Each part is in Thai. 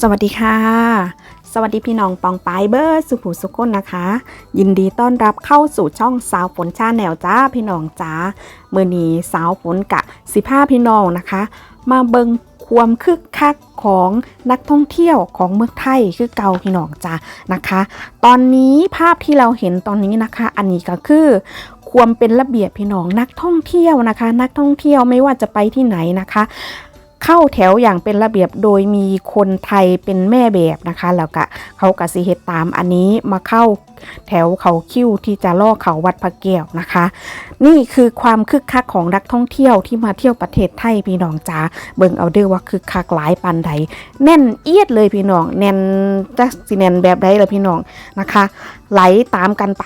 สวัสดีค่ะ สวัสดีพี่น้องปองปายเบอร์สุขุสุขนนะคะ ยินดีต้อนรับเข้าสู่ช่องสาวฝนชาแนลจ้าพี่น้องจ้าเมื่อนี้สาวฝนกะสิผ้าพี่น้องนะคะ มาเบิงความคึกคักของนักท่องเที่ยวของเมืองไทยคือเก่าพี่น้องจ้านะคะ ตอนนี้ภาพที่เราเห็นตอนนี้นะคะ อันนี้ก็คือความเป็นระเบียบพี่น้องนักท่องเที่ยวนะคะ นักท่องเที่ยวไม่ว่าจะไปที่ไหนนะคะ เข้าแถวอย่างเป็นระเบียบโดยมีคนไทยเป็นแม่แบบนะคะ แล้วก็เขากสิเฮตตามอันนี้มาเข้าแถวเขาคิ้วที่จะล่อเขาวัดพระแก้วนะคะ นี่คือความคึกคักของนักท่องเที่ยวที่มาเที่ยวประเทศไทยพี่น้องจ๋าเบิ่งเอาเด้อว่าคึกคักหลายปันใดแน่นเอียดเลยพี่น้องแน่นจักสิแน่นแบบใดเลยพี่น้องนะคะ ไหลตามกันไป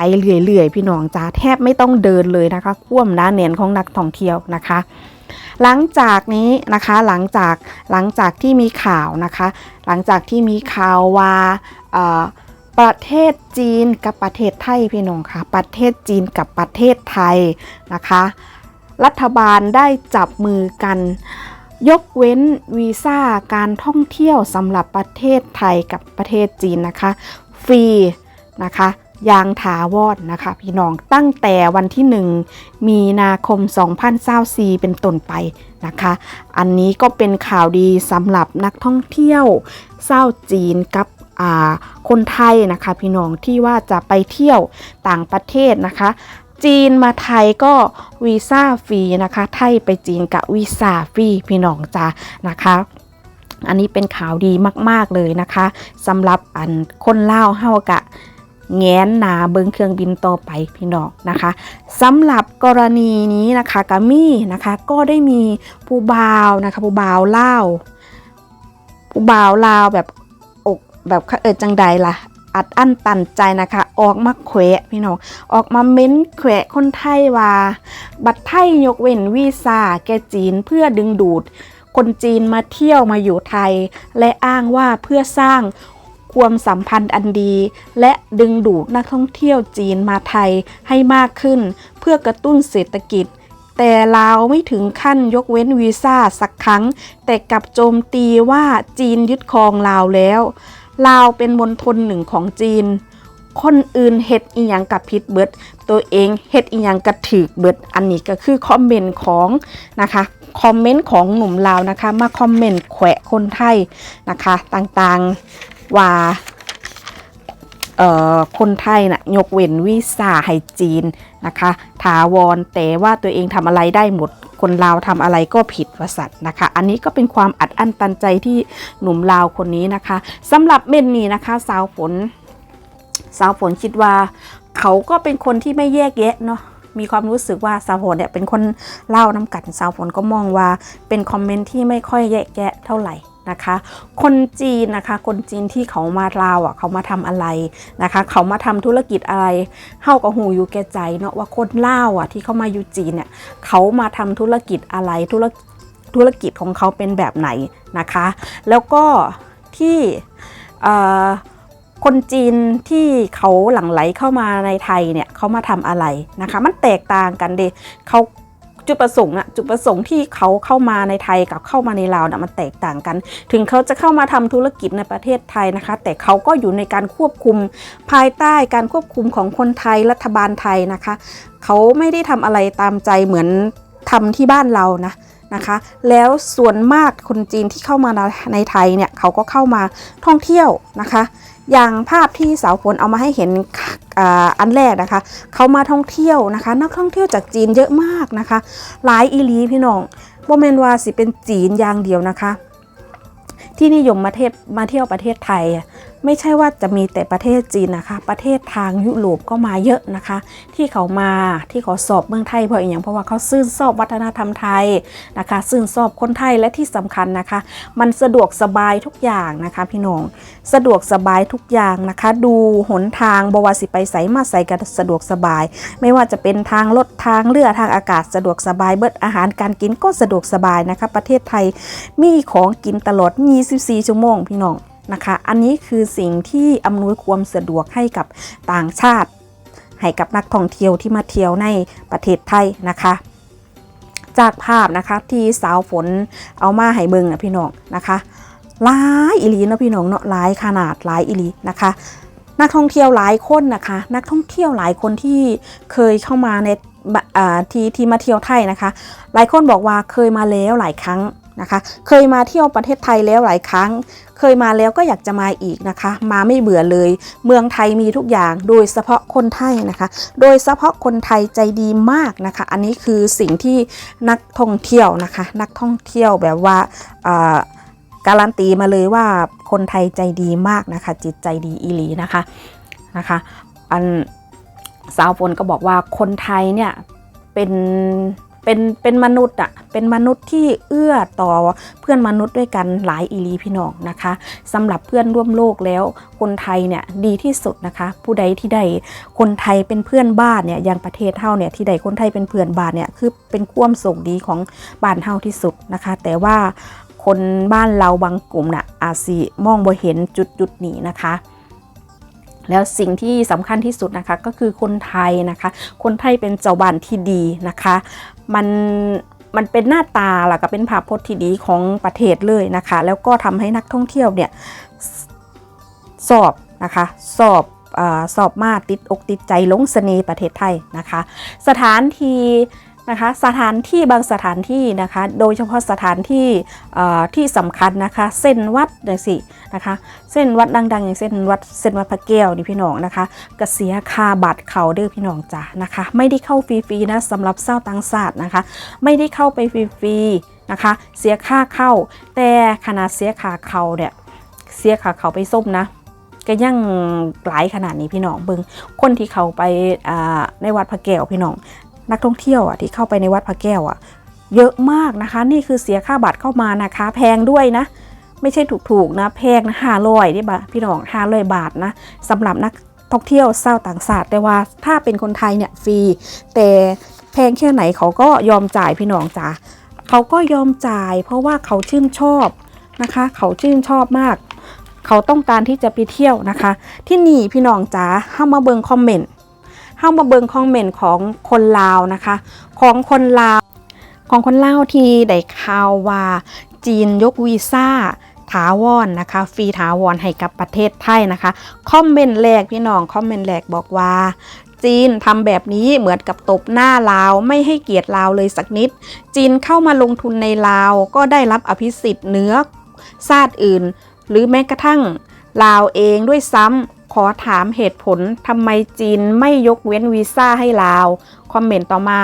เรื่อยๆพี่น้องจ๋าแทบไม่ต้องเดินเลยนะคะ ควมหน้าแน่นของนักท่องเที่ยวนะคะ หลังจากนี้นะคะหลังจากหลังจากที่มีข่าวนะคะ หลังจากที่มีข่าวว่าประเทศจีนกับประเทศไทยพี่น้องค่ะประเทศจีนกับประเทศไทยนะคะ รัฐบาลได้จับมือกันยกเว้นวีซ่าการท่องเที่ยวสำหรับประเทศไทยกับประเทศจีนนะคะ ฟรีนะคะ ยางถาวรนะคะพี่น้องตั้งแต่วันที่ 1 มีนาคม 2024เป็นต้นไปนะคะ อันนี้ก็เป็นข่าวดีสำหรับนักท่องเที่ยวเศร้าจีนกับอ่าคนไทยนะคะพี่น้องที่ว่าจะไปเที่ยวต่างประเทศนะคะ จีนมาไทยก็วีซ่าฟรีนะคะ ไทยไปจีนกับวีซ่าฟรีพี่น้องจ้านะคะอันนี้เป็นข่าวดีมาก ๆ เลยนะคะสำหรับอันคนเล่าเฮากะ แง้นหนาเบิงเครื่องบินต่อไปพี่น้องนะคะสำหรับกรณีนี้นะคะกามี่นะคะก็ได้มีผู้บ่าวนะคะผู้บ่าวเล่าผู้บ่าวลาวแบบอกแบบเออจังใดล่ะอัดอั้นตันใจนะคะ ออกมาแขวะพี่น้องออกมาเม้นแขวะคนไทยว่า บัตรไทยยกเว้นวีซ่าแกจีนเพื่อดึงดูด คนจีนมาเที่ยวมาอยู่ไทย และอ้างว่าเพื่อสร้าง ความสัมพันธ์อันดี และดึงดูดนักท่องเที่ยวจีนมาไทยให้มากขึ้น เพื่อกระตุ้นเศรษฐกิจ แต่ลาวไม่ถึงขั้นยกเว้นวีซ่าสักครั้ง แต่กลับโจมตีว่าจีนยึดครองลาวแล้ว ลาวเป็นมณฑลหนึ่งของจีน คนอื่นเฮ็ดอีหยังกับพิษเบิด ตัวเองเฮ็ดอีหยังกับถือเบิด อันนี้ก็คือคอมเมนต์ของนะคะคอมเมนต์ของหนุ่มลาวนะคะ มาคอมเมนต์แขวะคนไทยนะคะต่างๆ ว่าคนไทยนะ่ะยกเว้นวีซ่าให้จีนนะคะถาวรแต่ว่าตัวเองทำอะไรได้หมด คนลาวทำอะไรก็ผิดวสัตนะคะ อันนี้ก็เป็นความอัดอั้นตันใจที่หนุ่มลาวคนนี้นะคะสำหรับเมนนี้นะคะ สาวฝน สาวฝนคิดว่า เขาก็เป็นคนที่ไม่แยกแยะเนาะมีความรู้สึกว่าสาวฝนเนี่ยเป็นคนเล่าน้ำกัดสาวฝนก็มองว่าเป็นคอมเมนต์ที่ไม่ค่อยแยกแยะเท่าไหร่ นะคะ คนจีนนะคะ คนจีนที่เขามาลาวอะเขามาทำอะไรนะคะ เขามาทำธุรกิจอะไรเฮากับหูอยู่แก่ใจเนาะว่าคนลาวอะที่เขามาอยู่จีนเนี่ยเขามาทำธุรกิจอะไรธุรธุรกิจของเขาเป็นแบบไหนนะคะ แล้วก็ที่คนจีนที่เขาหลั่งไหลเข้ามาในไทยเนี่ยเขามาทำอะไรนะคะ มันแตกต่างกันเดเขา จุดประสงค์อะจุดประสงค์ที่เขาเข้ามาในไทยกับเข้ามาในลาวนะมันแตกต่างกัน ถึงเขาจะเข้ามาทำธุรกิจในประเทศไทยนะคะ แต่เขาก็อยู่ในการควบคุมภายใต้การควบคุมของคนไทยรัฐบาลไทยนะคะ เขาไม่ได้ทำอะไรตามใจเหมือนทำที่บ้านเรานะ นะคะ แล้วส่วนมากคนจีนที่เข้ามาในไทยเนี่ยเขาก็เข้ามาท่องเที่ยวนะคะ อย่างภาพที่สาวฝนเอามาให้เห็นอันแรกนะคะ เขามาท่องเที่ยวนะคะ นักท่องเที่ยวจากจีนเยอะมากนะคะ หลายอีลีพี่น้องโมเมนว่าสิเป็นจีนอย่างเดียวนะคะ ที่นิยมมาเทศมาเที่ยวประเทศไทย ไม่ใช่ว่าจะมีแต่ประเทศจีนนะคะ ประเทศทางยุโรปก็มาเยอะนะคะ ที่เขามาที่เขาสอบเมืองไทยเพราะอย่างเพราะว่าเขาซื่นชอบวัฒนธรรมไทยนะคะซื่นชอบคนไทยและที่สำคัญนะคะ มันสะดวกสบายทุกอย่างนะคะพี่น้องสะดวกสบายทุกอย่างนะคะ ดูหนทางบวาสิไปใสมาใส่กันสะดวกสบาย ไม่ว่าจะเป็นทางรถทางเรือทางอากาศสะดวกสบายเบิดอาหารการกินก็สะดวกสบายนะคะ ประเทศไทยมีของกินตลอด 24 ชั่วโมงพี่น้อง นะคะ อันนี้คือสิ่งที่อำนวยความสะดวกให้กับต่างชาติ ให้กับนักท่องเที่ยวที่มาเที่ยวในประเทศไทยนะคะ จากภาพนะคะที่สาวฝนเอามาให้เบิงนะพี่น้องนะคะหลายอิลีเนาะพี่น้องเนาะหลายขนาดหลายอิลีนะคะ นักท่องเที่ยวหลายคนนะคะ นักท่องเที่ยวหลายคนที่เคยเข้ามาในที่ที่มาเที่ยวไทยนะคะ หลายคนบอกว่าเคยมาแล้วหลายครั้ง นะคะ เคยมาเที่ยวประเทศไทยแล้วหลายครั้ง เคยมาแล้วก็อยากจะมาอีกนะคะ มาไม่เบื่อเลย เมืองไทยมีทุกอย่าง โดยเฉพาะคนไทยนะคะ โดยเฉพาะคนไทยใจดีมากนะคะ อันนี้คือสิ่งที่นักท่องเที่ยวนะคะ นักท่องเที่ยวแบบว่าการันตีมาเลยว่าคนไทยใจดีมากนะคะ จิตใจดีอีหลีนะคะนะคะ อันสาวฝนก็บอกว่าคนไทยเนี่ยเป็น เป็นเป็นมนุษย์อะเป็นมนุษย์ที่เอื้อต่อเพื่อนมนุษย์ด้วยกันหลายอีลีพี่น้องนะคะสำหรับเพื่อนร่วมโลกแล้วคนไทยเนี่ยดีที่สุดนะคะ ผู้ใดที่ได้คนไทยเป็นเพื่อนบ้านเนี่ยอย่างประเทศเฮาเนี่ยที่ใดคนไทยเป็นเพื่อนบ้านเนี่ยคือเป็นความโชคดีของบ้านเฮาที่สุดนะคะ แต่ว่าคนบ้านเราบางกลุ่มน่ะอาจสิมองบ่เห็นจุดจุดนี้นะคะแล้วสิ่งที่สำคัญที่สุดนะคะก็คือคนไทยนะคะ คนไทยเป็นเจ้าบ้านที่ดีนะคะ มันมันเป็นหน้าตาล่ะก็เป็นภาพพจน์ที่ดีของประเทศเลยนะคะ แล้วก็ทำให้นักท่องเที่ยวเนี่ยสอบนะคะสอบอสอบมาติดอกติดใจลงเสน่ห์ประเทศไทยนะคะ สถานที่ นะคะสถานที่บางสถานที่นะคะ โดยเฉพาะสถานที่ที่สำคัญนะคะ เส้นวัดอย่างสินะคะ เส้นวัดดังๆอย่างเส้นวัดเส้นวัดพระแก้วนี่พี่น้องนะคะกเสียค่าบัตรเขาเด้อพี่น้องจ้ะนะคะ ไม่ได้เข้าฟรีๆนะสำหรับเศร้าต่างศาสตร์นะคะ ไม่ได้เข้าไปฟรีๆนะคะ เสียค่าเข้า แต่ขนาดเสียค่าเขาเนี่ยเสียค่าเขาไปส้มนะก็ยังหลายขนาดนี้พี่น้องเบิงคนที่เขาไปในวัดพระแก้วพี่น้อง นักท่องเที่ยวอะที่เข้าไปในวัดพระแก้วอะเยอะมากนะคะ นี่คือเสียค่าบัตรเข้ามานะคะ แพงด้วยนะ ไม่ใช่ถูกๆนะ แพงนะห้าร้อยนี่บะพี่น้องห้าร้อยบาทนะสำหรับนักท่องเที่ยวเศร้าวต่างชาติแต่ว่าถ้าเป็นคนไทยเนี่ยฟรี แต่แพงแค่ไหนเขาก็ยอมจ่ายพี่น้องจ๋าเขาก็ยอมจ่าย เพราะว่าเขาชื่นชอบนะคะ เขาชื่นชอบมาก เขาต้องการที่จะไปเที่ยวนะคะ ที่นี่พี่น้องจ๋าเข้ามาเบิงคอมเมนต์ เข้ามาเบิงคอมเมนต์ของคนลาวนะคะ ของคนลาว ของคนลาวที่ได้ข่าวว่าจีนยกวีซ่าถาวรนะคะฟรีถาวรให้กับประเทศไทยนะคะคอมเมนต์แรกพี่น้องคอมเมนต์แรกบอกว่า จีนทำแบบนี้เหมือนกับตบหน้าลาว ไม่ให้เกียรติลาวเลยสักนิด จีนเข้ามาลงทุนในลาว ก็ได้รับอภิสิทธิ์เหนือชาติอื่น หรือแม้กระทั่งลาวเองด้วยซ้ำ ขอถามเหตุผลทำไมจีนไม่ยกเว้นวีซ่าให้ลาว คอมเมนต์ต่อมา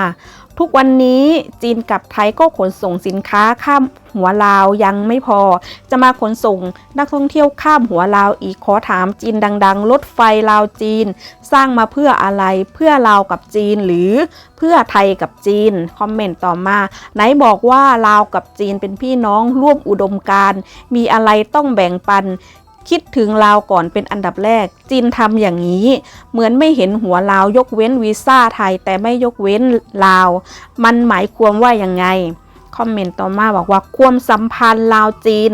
ทุกวันนี้จีนกับไทยก็ขนส่งสินค้าข้ามหัวลาวยังไม่พอ จะมาขนส่งนักท่องเที่ยวข้ามหัวลาวอีกขอถามจีนดัง ๆ รถไฟลาวจีน สร้างมาเพื่ออะไรเพื่อลาวกับจีนหรือเพื่อไทยกับจีน คอมเมนต์ต่อมา ไหนบอกว่าลาวกับจีนเป็นพี่น้องร่วมอุดมการ มีอะไรต้องแบ่งปัน คิดถึงลาวก่อนเป็นอันดับแรก จีนทำอย่างนี้ เหมือนไม่เห็นหัวลาวยกเว้นวีซ่าไทย แต่ไม่ยกเว้นลาว มันหมายความว่ายังไงคอมเมนต์ต่อมาบอกว่าความสัมพันธ์ลาวจีน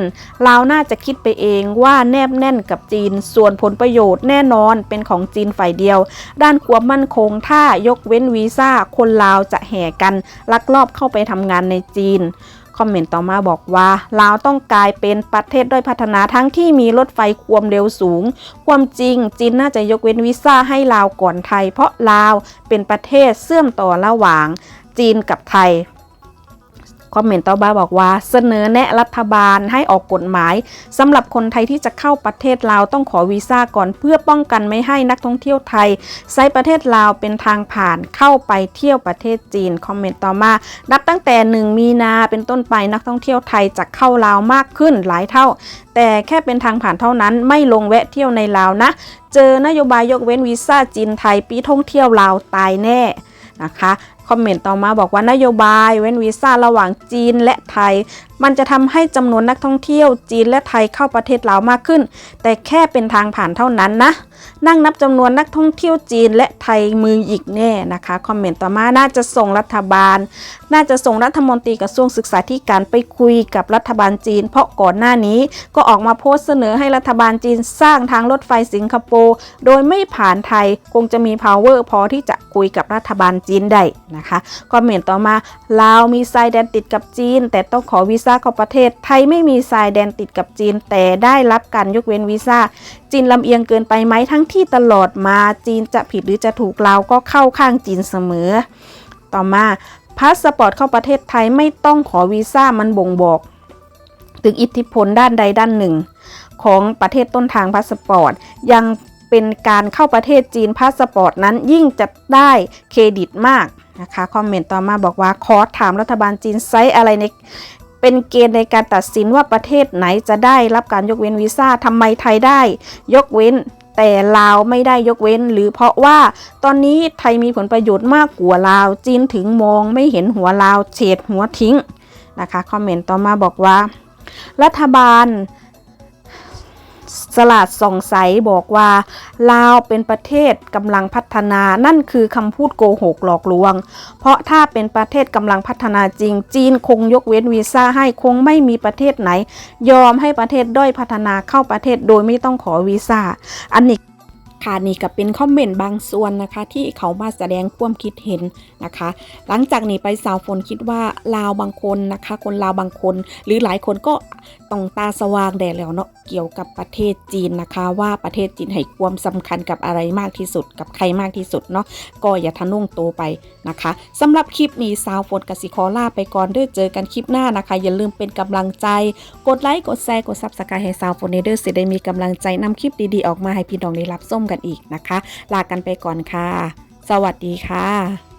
ลาวน่าจะคิดไปเองว่าแนบแน่นกับจีน ส่วนผลประโยชน์แน่นอนเป็นของจีนฝ่ายเดียว ด้านความมั่นคงถ้ายกเว้นวีซ่าคนลาวจะแห่กันลักลอบเข้าไปทำงานในจีน คอมเมนต์ต่อมาบอกว่าลาวต้องกลายเป็นประเทศด้อยพัฒนาทั้งที่มีรถไฟความเร็วสูง ความจริงจีนน่าจะยกเว้นวีซ่าให้ลาวก่อนไทย เพราะลาวเป็นประเทศเชื่อมต่อระหว่างจีนกับไทย คอมเมนต์ต่อมาบอกว่า เสนอแนะรัฐบาลให้ออกกฎหมายสำหรับคนไทยที่จะเข้าประเทศลาวต้องขอวีซ่าก่อนเพื่อป้องกันไม่ให้นักท่องเที่ยวไทยใช้ประเทศลาวเป็นทางผ่านเข้าไปเที่ยวประเทศจีนคอมเมนต์ต่อมานับตั้งแต่ 1 มีนาเป็นต้นไปนักท่องเที่ยวไทยจะเข้าลาวมากขึ้นหลายเท่า แต่แค่เป็นทางผ่านเท่านั้นไม่ลงแวะเที่ยวในลาวนะ เจอนโยบายยกเว้นวีซ่าจีนไทยปีท่องเที่ยวลาวตายแน่นะคะคอมเมนต์ต่อมาบอกว่านโยบาย เว้นวีซ่าระหว่างจีนและไทย มันจะทำให้จำนวนนักท่องเที่ยวจีนและไทยเข้าประเทศลาวมากขึ้น แต่แค่เป็นทางผ่านเท่านั้นนะ นั่งนับจำนวนนักท่องเที่ยวจีนและไทยมืออีกแน่นะคะคอมเมนต์ต่อมาน่าจะส่งรัฐบาล น่าจะส่งรัฐมนตรีกระทรวงศึกษาธิการไปคุยกับรัฐบาลจีน เพราะก่อนหน้านี้ก็ออกมาโพสต์เสนอให้รัฐบาลจีนสร้างทางรถไฟสิงคโปร์โดยไม่ผ่านไทยคงจะมี power พอที่จะคุยกับรัฐบาลจีนได้นะคะคอมเมนต์ต่อมาลาวมีทรายแดนติดกับจีน แต่ต้องขอวีซ่าเข้าประเทศ ไทยไม่มีทรายแดนติดกับจีน แต่ได้รับการยกเว้นวีซ่า จีนลำเอียงเกินไปไหมทั้งที่ตลอดมาจีนจะผิดหรือจะถูกเราก็เข้าข้างจีนเสมอ ต่อมาพาสปอร์ตเข้าประเทศไทยไม่ต้องขอวีซ่ามันบ่งบอก ถึงอิทธิพลด้านใดด้านหนึ่ง ของประเทศต้นทางพาสปอร์ตยังเป็นการเข้าประเทศจีนพาสปอร์ตนั้นยิ่งจะได้เครดิตมาก นะคะคอมเมนต์ต่อมาบอกว่าขอถามรัฐบาลจีนไซอะไรในเป็นเกณฑ์ในการตัดสินว่าประเทศไหนจะได้รับการยกเว้นวีซ่าทำไมไทยได้ ยกเว้นแต่ลาวไม่ได้ยกเว้น หรือเพราะว่าตอนนี้ไทยมีผลประโยชน์มากกว่าลาว จีนถึงมองไม่เห็นหัวลาวเฉดหัวทิ้งนะคะคอมเมนต์ต่อมาบอกว่า รัฐบาล สลาดส่องใสบอกว่า ลาวเป็นประเทศกำลังพัฒนานั่นคือคำพูดโกหกหลอกลวง เพราะถ้าเป็นประเทศกำลังพัฒนาจริง จีนคงยกเว้นวีซ่าให้คงไม่มีประเทศไหน ยอมให้ประเทศด้อยพัฒนาเข้าประเทศโดยไม่ต้องขอวีซ่าอันนี้ ค่ะนี่ก็เป็นคอมเมนต์บางส่วนนะคะ ที่เขามาแสดงความคิดเห็นนะคะ หลังจากนี้ไปสาวฝนคิดว่าลาวบางคนนะคะ คนลาวบางคน หรือหลายคนก็ต้องตาสว่างแดดแล้วเนาะเกี่ยวกับประเทศจีนนะคะ ว่าประเทศจีนให้ความสำคัญกับอะไรมากที่สุด กับใครมากที่สุดเนาะก็อย่าทะนุ่งโตไปนะคะสำหรับคลิปนี้สาวฝนกับสิคอล่าไปก่อนเด้อเจอกันคลิปหน้านะคะ อย่าลืมเป็นกำลังใจ กดไลค์กดแชร์กดซับสไครต์ให้สาวฝนเด้อสิได้มีกำลังใจนำคลิปดีๆออกมาให้พี่น้องได้รับส้มกันกันอีกนะคะ ลากันไปก่อนค่ะ สวัสดีค่ะ